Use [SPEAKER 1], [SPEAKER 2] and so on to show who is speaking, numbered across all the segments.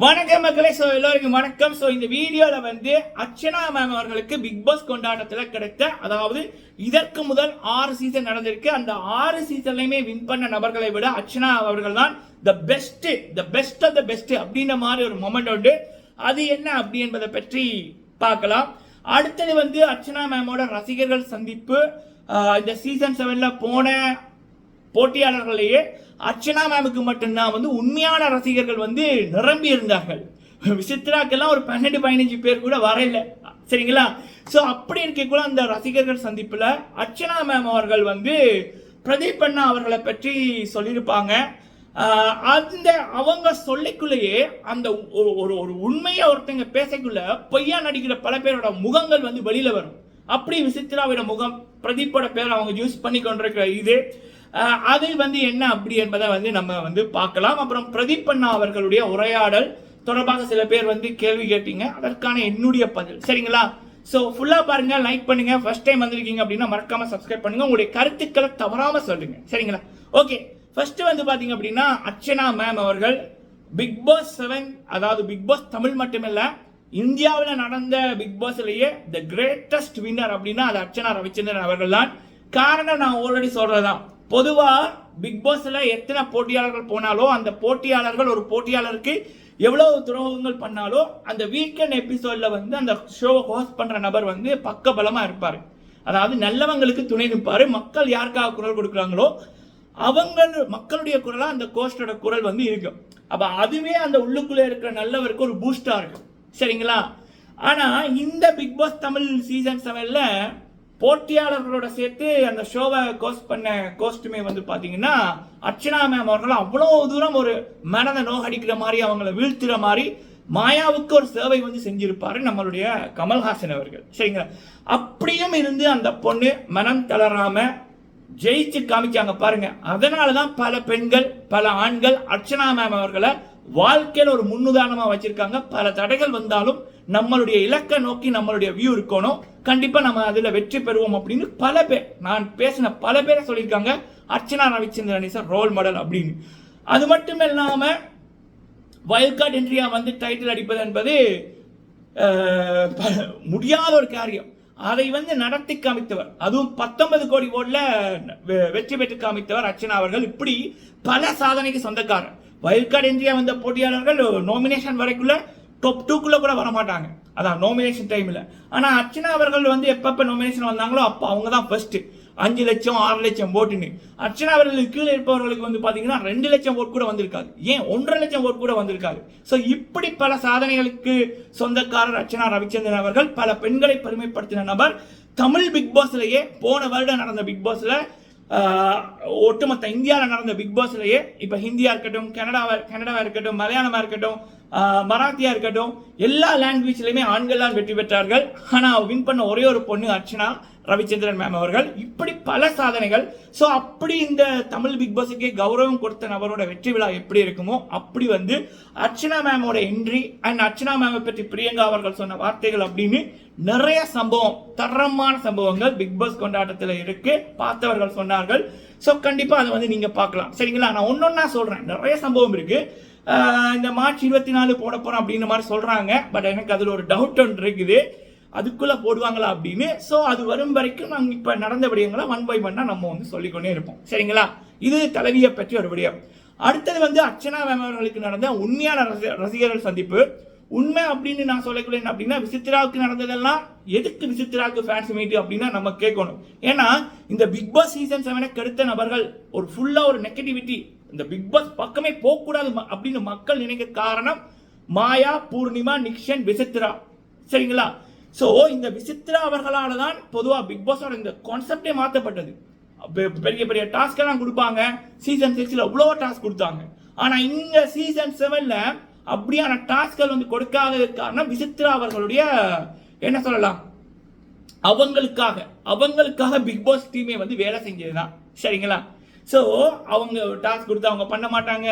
[SPEAKER 1] வணக்கம் மக்களே. ஸோ எல்லோருக்கும் வணக்கம். ஸோ இந்த வீடியோவில் வந்து அர்ச்சனா மேம் அவர்களுக்கு பிக் பாஸ் கொண்டாட்டத்தில் கிடைத்த அதாவது இதற்கு முதல் ஆறு சீசன் நடந்திருக்கு. அந்த ஆறு சீசன்லையுமே வின் பண்ண நபர்களை விட அர்ச்சனா அவர்கள் தான் the best the best of the best அப்படின்ற மாதிரி ஒரு மொமெண்ட் உண்டு. அது என்ன அப்படி என்பதை பற்றி பார்க்கலாம். அடுத்தது வந்து அர்ச்சனா மேமோட ரசிகர்கள் சந்திப்பு. இந்த சீசன் செவனில் போன போட்டியாளர்களையே அர்ச்சனா மேமுக்கு மட்டும்தான் வந்து உண்மையான ரசிகர்கள் வந்து நிரம்பி இருந்தார்கள். விசித்ராக்கெல்லாம் ஒரு பன்னெண்டு பதினஞ்சு பேர் கூட வரையில. சரிங்களா? ஸோ அப்படி இருக்கக்குள்ள அந்த ரசிகர்கள் சந்திப்பில் அர்ச்சனா மேம் அவர்கள் வந்து பிரதீப் அண்ணா அவர்களை பற்றி சொல்லியிருப்பாங்க. அந்த அவங்க சொல்லிக்குள்ளேயே அந்த ஒரு ஒரு ஒரு உண்மையை ஒருத்தங்க பேசக்குள்ள பொய்யா நடிக்கிற பல பேரோட முகங்கள் வந்து வெளியில் வரும். அப்படி விசித்ராவோட முகம் பிரதீப்போட பேர் அவங்க யூஸ் பண்ணி கொண்டிருக்கிற இது. அது வந்து என்ன அப்படி என்பதை வந்து நம்ம வந்து பார்க்கலாம். அப்புறம் பிரதீப் அண்ணா அவர்களுடைய உரையாடல் தொடர்பாக சில பேர் வந்து கேள்வி கேட்டீங்க. அதற்கான என்னுடைய பதில். சரிங்களா? ஸோ ஃபுல்லாக பாருங்க லைக் பண்ணுங்க. ஃபர்ஸ்ட் டைம் வந்திருக்கீங்க அப்படின்னா மறக்காம சப்ஸ்கிரைப் பண்ணுங்க. உங்களுடைய கருத்துக்களை தவறாம சொல்லுங்க. சரிங்களா? ஓகே ஃபர்ஸ்ட் வந்து பாத்தீங்க அப்படின்னா அர்ச்சனா மேம் அவர்கள் பிக் பாஸ் செவன் அதாவது பிக் பாஸ் தமிழ் மட்டுமில்லை இந்தியாவில் நடந்த பிக் பாஸ்லேயே த கிரேட்டஸ்ட் வின்னர் அப்படின்னா அது அர்ச்சனா ரவிச்சந்திரன் அவர்கள் தான் காரணம் நான் ஆல்ரெடி சொல்றதுதான். பொதுவாக பிக் பாஸில் எத்தனை போட்டியாளர்கள் போனாலோ அந்த போட்டியாளர்கள் ஒரு போட்டியாளருக்கு எவ்வளோ துரோகங்கள் பண்ணாலோ அந்த வீக்கெண்ட் எபிசோடில் வந்து அந்த ஷோவை ஹோஸ்ட் பண்ணுற நபர் வந்து பக்க இருப்பார். அதாவது நல்லவங்களுக்கு துணை நிற்பார் மக்கள் யாருக்காக குரல் கொடுக்குறாங்களோ அவங்க மக்களுடைய குரலாக அந்த கோஸ்டோட குரல் வந்து இருக்கும். அப்போ அதுவே அந்த உள்ளுக்குள்ளே இருக்கிற நல்லவருக்கு ஒரு பூஸ்டாக இருக்கும். சரிங்களா? ஆனால் இந்த பிக் பாஸ் தமிழ் சீசன் செவனில் போட்டியாளர்களோட சேர்த்து அந்த ஷோவை கோஸ்ட் பண்ண கோஸ்ட்டுமே வந்து பார்த்தீங்கன்னா அர்ச்சனா மேம் அவர்கள் அவ்வளோ தூரம் ஒரு மனதை நோகடிக்கிற மாதிரி அவங்கள வீழ்த்துற மாதிரி மாயாவுக்கு ஒரு சேவை வந்து செஞ்சிருப்பாரு நம்மளுடைய கமல்ஹாசன் அவர்கள். சரிங்களா? அப்படியும் இருந்து அந்த பொண்ணு மனம் தளராம ஜெயிச்சு காமிச்சாங்க பாருங்க. அதனாலதான் பல பெண்கள் பல ஆண்கள் அர்ச்சனா மேம் அவர்களை வாழ்க்கையில் ஒரு முன்னுதாரணமாக வச்சிருக்காங்க. பல தடைகள் வந்தாலும் நம்மளுடைய இலக்கை நோக்கி நம்மளுடைய வியூ இருக்கணும். கண்டிப்பாக நம்ம அதில் வெற்றி பெறுவோம் அப்படின்னு பல பேர் நான் பேசின பல பேரை சொல்லியிருக்காங்க. Archana Ravichandran is role model அப்படின்னு. அது மட்டும் இல்லாமல் வைல்ட் கார்டு இன்ட்ரியா வந்து டைட்டில் அடிப்பது என்பது முடியாத ஒரு காரியம். அதை வந்து நடத்தி காமித்தவர். அதுவும் பத்தொன்பது கோடி ஓட்ல வெ- வெற்றி பெற்று காமித்தவர் அர்ச்சனா அவர்கள். இப்படி பல சாதனைக்கு சொந்தக்காரர். வைல்ட் கார்டு இன்ட்ரியா வந்த போட்டியாளர்கள் நாமினேஷன் வரைக்குள்ள டாப் டூக்குள்ளே கூட வர மாட்டாங்க அதான் நோமினேஷன் டைமில் ஆனால் அர்ச்சனா அவர்கள் வந்து எப்பப்போ நோமினேஷன் வந்தாங்களோ அப்போ அவங்க தான் ஃபர்ஸ்ட் அஞ்சு லட்சம் ஆறு லட்சம் ஓட்டுன்னு. அர்ச்சனா அவர்களுக்கு கீழே இருப்பவர்களுக்கு வந்து பார்த்தீங்கன்னா ரெண்டு லட்சம் ஓட் கூட வந்திருக்காது. ஏன்? ஒன்றரை லட்சம் ஓட் கூட வந்திருக்காது. ஸோ இப்படி பல சாதனைகளுக்கு சொந்தக்காரர் அர்ச்சனா ரவிச்சந்திரன் அவர்கள் பல பெண்களை பெருமைப்படுத்தின நபர் தமிழ் பிக் பாஸ்லயே போன வருடம் நடந்த பிக் பாஸ்ல ஒட்டுமொத்த இந்தியாவில் நடந்த பிக் பாஸ்லயே இப்போ ஹிந்தியா இருக்கட்டும் கனடாவா கனடாவா இருக்கட்டும் மலையாளமா இருக்கட்டும் மராத்தியா இருக்கட்டும் எல்லா லாங்குவேஜ்லையுமே ஆண்கள் தான் வெற்றி பெற்றார்கள். ஆனால் வின் பண்ண ஒரே ஒரு பொண்ணு அர்ச்சனா ரவிச்சந்திரன் மேம் அவர்கள். இப்படி பல சாதனைகள். ஸோ அப்படி இந்த தமிழ் பிக் பாஸுக்கே கௌரவம் கொடுத்த நபரோட வெற்றி விழா எப்படி இருக்குமோ அப்படி வந்து அர்ச்சனா மேமோட என்ட்ரி அண்ட் அர்ச்சனா மேமை பற்றி பிரியங்கா அவர்கள் சொன்ன வார்த்தைகள் அப்படின்னு நிறைய சம்பவம் தரமான சம்பவங்கள் பிக் பாஸ் கொண்டாட்டத்தில் இருக்கு. பார்த்தவர்கள் சொன்னார்கள். ஸோ கண்டிப்பாக அதை வந்து நீங்கள் பார்க்கலாம். சரிங்களா? நான் ஒன்னொன்னா சொல்கிறேன் நிறைய சம்பவம் இருக்குது இந்த மார்ச் இருபத்தி நாலு போட போறோம் அப்படின்ற மாதிரி சொல்றாங்க. பட் எனக்கு அதுல ஒரு டவுட் ஒன்று இருக்குது. அதுக்குள்ள போடுவாங்களா அப்படின்னு. ஸோ அது வரும் வரைக்கும் நாங்கள் இப்போ நடந்த விடயங்களை ஒன் பை ஒன்னா நம்ம வந்து சொல்லிக்கொண்டே இருப்போம். சரிங்களா? இது தலைவியை பற்றி ஒரு விடயம். அடுத்தது வந்து அர்ச்சனா அவர்களுக்கு நடந்த உண்மையான ரசிகர்கள் சந்திப்பு. உண்மை அப்படின்னு நான் சொல்லக்கூடிய என்ன அப்படின்னா விசித்ராவுக்கு நடந்ததெல்லாம் எதுக்கு விசித்ராவுக்கு ஃபேன்ஸ் மீட் அப்படின்னா நம்ம கேட்கணும். ஏன்னா இந்த பிக் பாஸ் சீசன் செவனை கெடுத்த நபர்கள் ஒரு ஃபுல்லாக ஒரு நெகட்டிவிட்டி இந்த பிக் பாஸ் பக்கமே போகக்கூடாது ம- அப்படின்னு மக்கள் நினைக்க காரணம் மாயா பூர்ணிமா நிக்ஷன் விசித்ரா சரிங்களா? ஸோ இந்த விசித்ரா அவர்களால தான் பொதுவாக பிக் பாஸோட இந்த கான்செப்டே மாற்றப்பட்டது பெரிய பெரிய டாஸ்க் எல்லாம் கொடுப்பாங்க. சீசன் சிக்ஸ்ல அவ்வளோ டாஸ்க் கொடுத்தாங்க. ஆனால் இந்த சீசன் செவன்ல அப்படியான டாஸ்க்கள் வந்து கொடுக்காதது காரணம் விசித்ரா அவர்களுடைய என்ன சொல்லலாம்? அவங்களுக்காக அவங்களுக்காக பிக் பாஸ் டீமே வந்து வேலை செஞ்சதுதான். சரிங்களா? ஸோ அவங்க டாஸ்க் கொடுத்து அவங்க பண்ண மாட்டாங்க.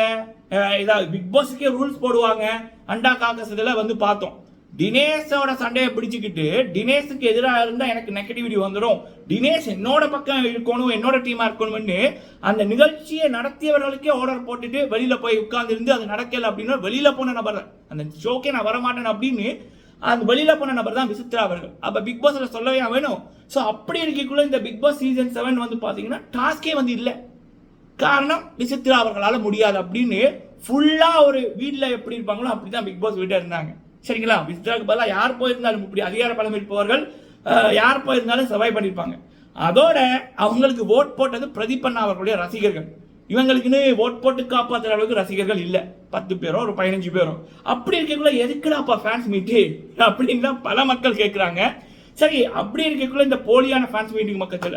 [SPEAKER 1] இதாக ஏதாவது பிக் பாஸுக்கே ரூல்ஸ் போடுவாங்க. அண்டா காக்கஸ் இதெல்லாம் வந்து பார்த்தோம். தினேஷோட சண்டையை பிடிச்சிக்கிட்டு தினேஷுக்கு எதிராக இருந்தால் எனக்கு நெகட்டிவிட்டி வந்துடும் தினேஷ் என்னோட பக்கம் இருக்கணும் என்னோட டீமாக இருக்கணும்னு அந்த நிகழ்ச்சியை நடத்தியவர்களுக்கே ஆர்டர் போட்டுட்டு வெளியில் போய் உட்காந்துருந்து அது நடக்கலை அப்படின்னா வெளியில் போன நபர் தான். அந்த ஷோக்கே நான் வரமாட்டேன் அப்படின்னு அந்த வெளியில் போன நபர் தான் விசித்ரா அவர்கள். அப்போ பிக் பாஸில் சொல்லவே வேணும். ஸோ அப்படி இருக்கக்குள்ள இந்த பிக் பாஸ் சீசன் செவன் வந்து பார்த்தீங்கன்னா டாஸ்கே வந்து இல்லை. காரணம் விசித்ரா அவர்களால் முடியாது அப்படின்னு ஃபுல்லாக ஒரு வீட்டில் எப்படி இருப்பாங்களோ அப்படிதான் பிக் பாஸ் வீட்டில் இருந்தாங்க. சரிங்களா? விசித்ராவுக்கு பதிலாக யார் போயிருந்தாலும் இப்படி அதிகார பலம் இருப்பவர்கள் யார் போயிருந்தாலும் சர்வை பண்ணியிருப்பாங்க அதோட அவங்களுக்கு ஓட் போட்டது பிரதீப் அண்ணா அவர்களுடைய ரசிகர்கள். இவங்களுக்குன்னு ஓட் போட்டு காப்பாற்றுற அளவுக்கு ரசிகர்கள் இல்லை. பத்து பேரோ ஒரு பதினஞ்சு பேரோ. அப்படி இருக்கக்குள்ள எதுக்குடாப்பா ஃபேன்ஸ் மீட்டு அப்படின்னு தான் பல மக்கள் கேட்குறாங்க சரி அப்படி இருக்கக்குள்ள இந்த போலியான ஃபேன்ஸ் மீட்டிங் மக்கள்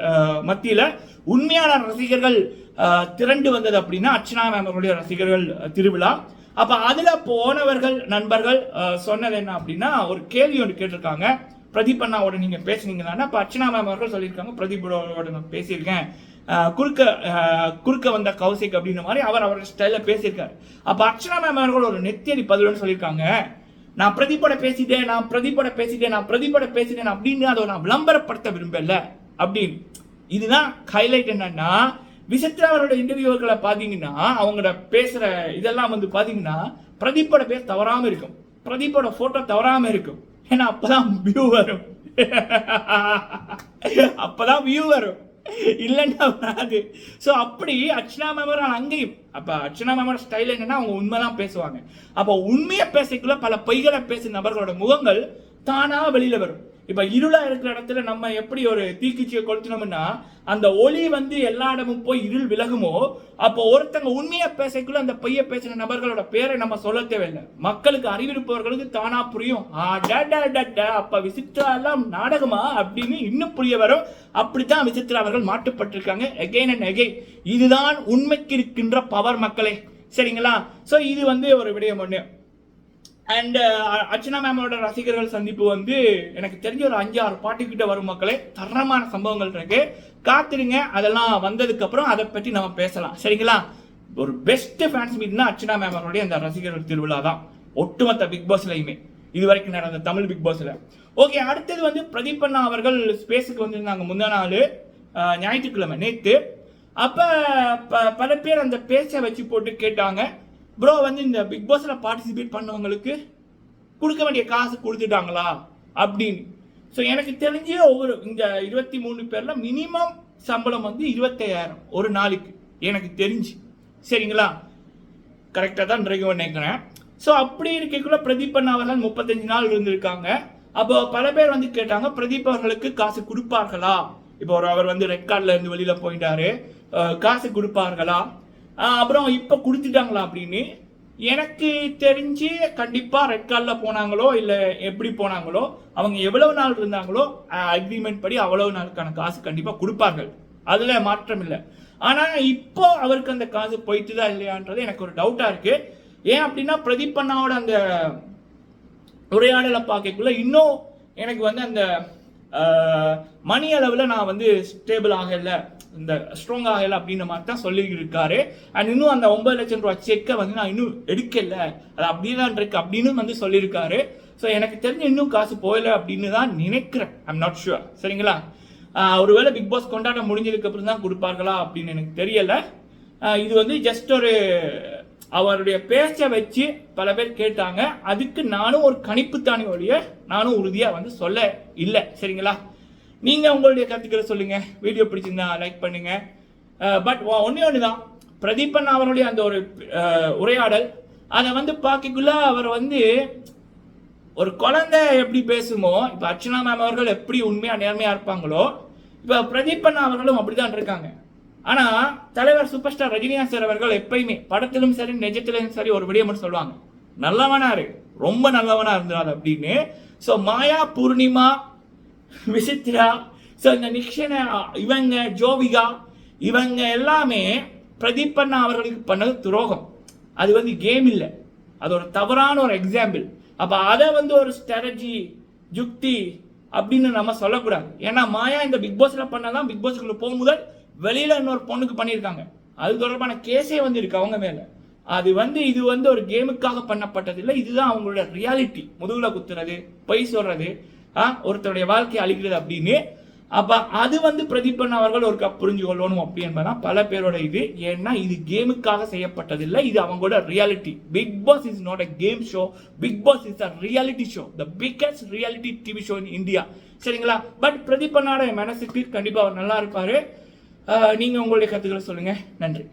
[SPEAKER 1] மத்தியில் உண்மையான ரசிகர்கள் திரண்டு வந்தது அப்படின்னா அர்ச்சனா மேம் அவர்களுடைய ரசிகர்கள் திருவிழா. அப்போ அதில் போனவர்கள் நண்பர்கள் சொன்னது என்ன அப்படின்னா ஒரு கேள்வி ஒன்று கேட்டிருக்காங்க. பிரதீப் அண்ணாவோட நீங்க பேசுனீங்கன்னா அப்ப அர்ச்சனா மேம் அவர்கள் சொல்லியிருக்காங்க பிரதீப்போட நான் பேசியிருக்கேன். குறுக்க குறுக்க வந்த கௌசிக் அப்படின்ற மாதிரி அவர் அவரோட ஸ்டைலில் பேசியிருக்காரு. அப்போ அர்ச்சனா மேம் அவர்கள் ஒரு நெத்தியடி பதில்னு சொல்லியிருக்காங்க. நான் பிரதிபட பேசிட்டேன் நான் பிரதிபட பேசிட்டேன் நான் பிரதிபட பேசிட்டேன் அப்படின்னு அதை நான் விளம்பரப்படுத்த விரும்பல அப்படின்னு. இதுதான் ஹைலைட் என்னன்னா விசித்ரா அவரோட இன்டர்வியூக்களை பார்த்தீங்கன்னா அவங்களோட பேசுற இதெல்லாம் வந்து பார்த்தீங்கன்னா பிரதீப்போட பேர் தவறாம இருக்கும். பிரதீப்போட போட்டோ தவறாம இருக்கும். ஏன்னா அப்பதான் வியூ வரும். அப்பதான் வியூ வரும். இல்லைன்னா வராது. ஸோ அப்படி அர்ச்சனா மேமர் அங்கேயும் அப்போ அர்ச்சனா மேமர் ஸ்டைல் என்னன்னா அவங்க உண்மைதான் பேசுவாங்க. அப்போ உண்மையை பேசக்குள்ள பல பொய்களை பேசும் நபர்களோட முகங்கள் தானாக வெளியில வரும். இப்போ இருளாக இருக்கிற இடத்துல நம்ம எப்படி ஒரு தீக்குச்சியை கொளுத்தினோம்னா அந்த ஒளி வந்து எல்லா இடமும் போய் இருள் விலகுமோ அப்போ ஒருத்தங்க உண்மையாக பேசக்குள்ள அந்த பொய்ய பேசின நபர்களோட பேரை நம்ம சொல்ல தேவையில்லை. மக்களுக்கு அறிவிருப்பவர்களுக்கு தானா புரியும். அடடடட, அப்ப விசித்ரா எல்லாம் நாடகமா அப்படின்னு இன்னும் புரிய வரும். அப்படித்தான் விசித்ரா அவர்கள் மாட்டுப்பட்டிருக்காங்க. எகைன் அண்ட் எகெயின் இதுதான் உண்மைக்கு இருக்கின்ற பவர் மக்களே. சரிங்களா? ஸோ இது வந்து ஒரு விடயம் ஒன்று அண்ட் uh, அர்ச்சனா மேமோட ரசிகர்கள் சந்திப்பு வந்து எனக்கு தெரிஞ்ச ஒரு அஞ்சு ஆறு பாட்டு கிட்ட வரும் மக்களே. தரமான சம்பவங்கள் இருக்கு. காத்திருங்க. அதெல்லாம் வந்ததுக்கு அப்புறம் அதை பற்றி நம்ம பேசலாம். சரிங்களா? ஒரு பெஸ்ட் ஃபேன்ஸ் மீட்னா அர்ச்சனா மேமோடைய அந்த ரசிகர்கள் திருவிழா தான். ஒட்டுமொத்த பிக் பாஸ்லையுமே இது வரைக்கும் நடந்த தமிழ் பிக் பாஸ்ல ஓகே அடுத்தது வந்து பிரதீப் அண்ணா அவர்கள் ஸ்பேஸுக்கு வந்திருந்தாங்க முந்தா நாள். ஞாயிற்றுக்கிழமை நேற்று அப்போ ப- பல பேர் அந்த பேச்சை வச்சு போட்டு கேட்டாங்க. ப்ரோ வந்து இந்த பிக் பாஸில் பார்ட்டிசிபேட் பண்ணவங்களுக்கு கொடுக்க வேண்டிய காசு கொடுத்துட்டாங்களா? அப்படின்னு. ஸோ எனக்கு தெரிஞ்சு ஒவ்வொரு இந்த இருபத்தி மூணு பேரில் மினிமம் சம்பளம் வந்து இருபத்தையாயிரம் ஒரு நாளைக்கு எனக்கு தெரிஞ்சு. சரிங்களா? கரெக்டாக தான் இருக்கு நினைக்கிறேன். ஸோ அப்படி இருக்கக்குள்ள பிரதீப் அண்ணா அவர்கள் முப்பத்தஞ்சு நாள் இருந்திருக்காங்க. அப்போ பல பேர் வந்து கேட்டாங்க பிரதீப் அவர்களுக்கு காசு கொடுப்பார்களா? இப்போ ஒரு அவர் வந்து ரெட் கார்டில் இருந்து வெளியில் போயிட்டாரு. காசு கொடுப்பார்களா? அப்புறம் இப்போ கொடுத்துட்டாங்களா அப்படின்னு? எனக்கு தெரிஞ்சு கண்டிப்பாக ரெட் கார்டில் போனாங்களோ இல்லை எப்படி போனாங்களோ அவங்க எவ்வளவு நாள் இருந்தாங்களோ அக்ரிமெண்ட் படி அவ்வளவு நாளுக்கான காசு கண்டிப்பாக கொடுப்பார்கள். அதில் மாற்றம் இல்லை. ஆனால் இப்போ அவருக்கு அந்த காசு போயிட்டுதா இல்லையான்றது எனக்கு ஒரு டவுட்டாக இருக்குது ஏன் அப்படின்னா பிரதீப் அண்ணாவோட அந்த உரையாடலை பார்க்கக்குள்ள இன்னும் எனக்கு வந்து அந்த மணி அளவில் நான் வந்து ஸ்டேபிள் ஆகலை. இந்த ஸ்ட்ராங் ஆகலை அப்படின்ற மாதிரி தான் சொல்லியிருக்காரு. அண்ட் இன்னும் அந்த ஒன்பது லட்சம் ரூபாய் செக்கை வந்து நான் இன்னும் எடுக்கல. அது அப்படியே தான் இருக்கு அப்படின்னு வந்து சொல்லியிருக்காரு. ஸோ எனக்கு தெரிஞ்சு இன்னும் காசு போயில அப்படின்னு தான் நினைக்கிறேன். ஐம் நாட் ஷுவர் சரிங்களா? ஒருவேளை பிக் பாஸ் கொண்டாட்டம் முடிஞ்சதுக்கு அப்புறம் தான் கொடுப்பார்களா அப்படின்னு எனக்கு தெரியல. இது வந்து ஜஸ்ட் ஒரு அவருடைய பேச்சை வச்சு பல பேர் கேட்டாங்க. அதுக்கு நானும் ஒரு கணிப்புத்தானே ஒழிய நானும் உறுதியாக வந்து சொல்ல இல்லை. சரிங்களா? நீங்கள் உங்களுடைய கருத்துக்களை சொல்லுங்கள் வீடியோ பிடிச்சிருந்தா லைக் பண்ணுங்கள் பட் ஒன்றே ஒன்று தான் பிரதீபன் அவருடைய அந்த ஒரு உரையாடல் அதை வந்து பார்க்கக்குள்ள அவர் வந்து ஒரு குழந்தை எப்படி பேசுமோ இப்போ அர்ச்சனா மேம் அவர்கள் எப்படி உண்மையாக நேர்மையாக இருப்பாங்களோ இப்போ பிரதீபன் அவர்களும் அப்படிதான் இருக்காங்க. ஆனால் தலைவர் சூப்பர் ஸ்டார் ரஜினிகாந்த் சார் அவர்கள் எப்பயுமே படத்திலும் சரி நிஜத்திலும் சரி ஒரு விடயம் மட்டும் சொல்லுவாங்க. நல்லவனா இரு. ரொம்ப நல்லவனா இருந்தார் அப்படின்னு. ஸோ மாயா பூர்ணிமா விசித்ரா ஸோ இந்த நிக்ஷன இவங்க ஜோவிகா இவங்க எல்லாமே பிரதீப் அண்ணா அவர்களுக்கு பண்ணது துரோகம். அது வந்து கேம் இல்லை. அது ஒரு தவறான ஒரு எக்ஸாம்பிள் அப்போ அதை வந்து ஒரு ஸ்ட்ராட்டஜி யுக்தி அப்படின்னு நம்ம சொல்லக்கூடாது. ஏன்னா மாயா இந்த பிக் பாஸில் பண்ணதான் பிக் பாஸுக்குள்ள போகும்போது வெளியில் இன்னொரு பொண்ணுக்கு பண்ணியிருக்காங்க. அது தொடர்பான கேஸே வந்து இருக்கு அவங்க மேலே. அது வந்து இது வந்து ஒரு கேமுக்காக பண்ணப்பட்டது இல்லை. இதுதான் அவங்களோட ரியாலிட்டி முதுகில் குத்துறது பொய் சொல்றது. ஒருத்தருடைய வாழ்க்கையை அழிக்கிறது அப்படின்னு. அப்போ அது வந்து பிரதிபன் அவர்கள் ஒரு கப் புரிஞ்சு கொள்ளணும் அப்படி என்பதான் பல பேரோட இது. ஏன்னா இது கேமுக்காக செய்யப்பட்டதில்லை. இது அவங்களோட reality Bigg Boss is not a game show Bigg Boss is a reality show the biggest reality TV show in India சரிங்களா? பட் பிரதீபனோட மனசுக்கு கண்டிப்பாக அவர் நல்லா இருப்பார். நீங்கள் உங்களுடைய கருத்துக்களை சொல்லுங்கள் நன்றி.